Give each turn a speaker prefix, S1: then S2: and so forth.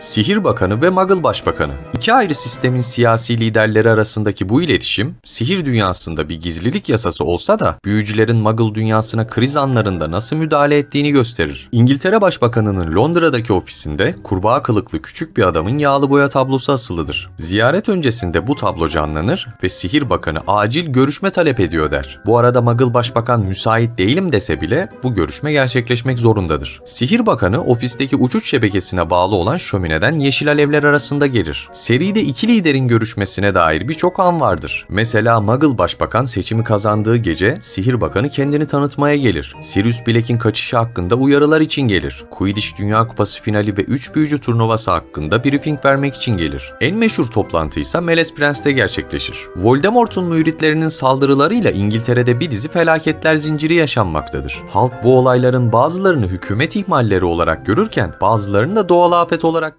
S1: Sihir Bakanı ve Muggle Başbakanı. İki ayrı sistemin siyasi liderleri arasındaki bu iletişim, sihir dünyasında bir gizlilik yasası olsa da büyücülerin Muggle dünyasına kriz anlarında nasıl müdahale ettiğini gösterir. İngiltere Başbakanı'nın Londra'daki ofisinde kurbağa kılıklı küçük bir adamın yağlı boya tablosu asılıdır. Ziyaret öncesinde bu tablo canlanır ve Sihir Bakanı acil görüşme talep ediyor der. Bu arada Muggle Başbakan müsait değilim dese bile bu görüşme gerçekleşmek zorundadır. Sihir Bakanı ofisteki uçuş şebekesine bağlı olan şömineden yeşil alevler arasında gelir. Seride iki liderin görüşmesine dair birçok an vardır. Mesela Muggle Başbakan seçimi kazandığı gece Sihir Bakanı kendini tanıtmaya gelir. Sirius Black'in kaçışı hakkında uyarılar için gelir. Quidditch Dünya Kupası finali ve 3 büyücü turnuvası hakkında briefing vermek için gelir. En meşhur toplantı ise Meles Prens'te gerçekleşir. Voldemort'un müritlerinin saldırılarıyla İngiltere'de bir dizi felaketler zinciri yaşanmaktadır. Halk bu olayların bazılarını hükümet ihmalleri olarak görürken bazılarını da doğal afet olarak